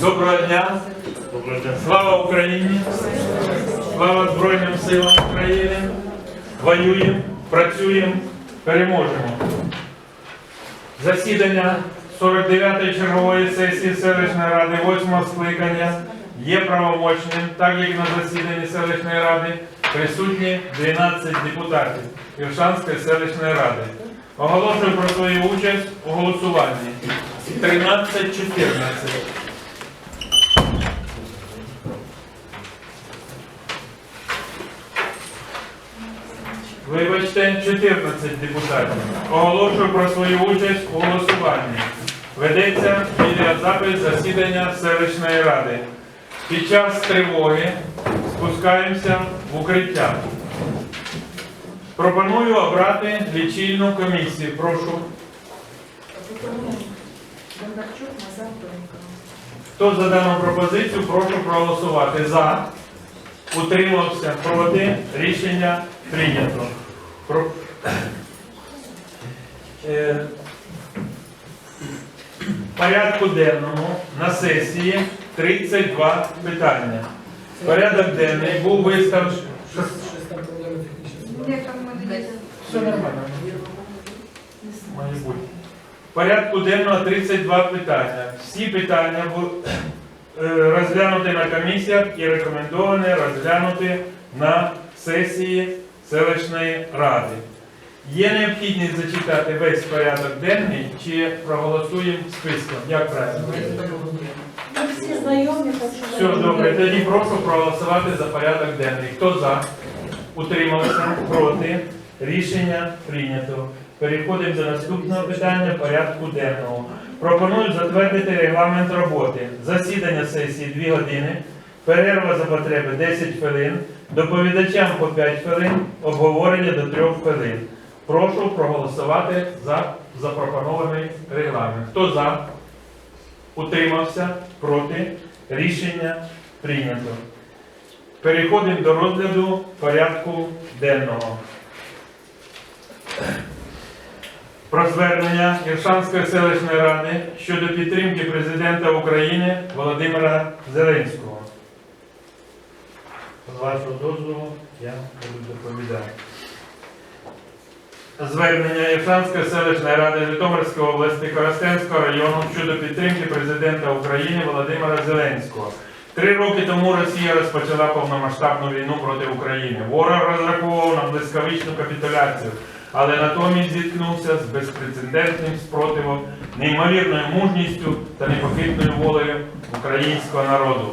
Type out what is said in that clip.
Доброго дня. Доброго дня. Слава Україні! Слава Збройним силам України! Воюємо, працюємо, переможемо. Засідання 49-ї чергової сесії селищної ради 8-го скликання є правомочним, так як на засіданні селищної ради присутні 12 депутатів Іршанської селищної ради. Оголошую про свою участь у голосуванні. 13-14. Вибачте, 14 депутатів. Оголошую про свою участь у голосуванні. Ведеться відеозапис засідання селищної ради. Під час тривоги спускаємося в укриття. Пропоную обрати лічильну комісію. Прошу. Хто за дану пропозицію, прошу проголосувати за. Утримався проти. Рішення прийнято. Про... Е, в порядку денному на сесії 32 питання. Порядок денний був виставлений. Ні, Все нормально. Порядку денного 32 питання. Всі питання е, розглянуті на комісіях і рекомендовані розглянути на сесії селищної ради. Є необхідність зачитати весь порядок денний чи проголосуємо списком? Як правильно? Ми всі знайомі, так що... Все добре, тоді прошу проголосувати за порядок денний. Хто за? Утримався? Проти? Рішення прийнято. Переходимо до наступного питання порядку денного. Пропоную затвердити регламент роботи. Засідання сесії 2 години, перерва за потреби 10 хвилин, доповідачам по 5 хвилин, обговорення до 3 хвилин. Прошу проголосувати за запропонований регламент. Хто за? Утримався? Проти? Рішення прийнято. Переходимо до розгляду порядку денного. Про звернення Іршанської селищної ради щодо підтримки президента України Володимира Зеленського. З вашого дозволу я буду доповідати. Звернення Іршанської селищної ради Житомирської області Коростенського району щодо підтримки президента України Володимира Зеленського. Три роки тому Росія розпочала повномасштабну війну проти України. Ворог розраховував на блискавичну капітуляцію, але натомість зіткнувся з безпрецедентним спротивом, неймовірною мужністю та непохитною волею українського народу.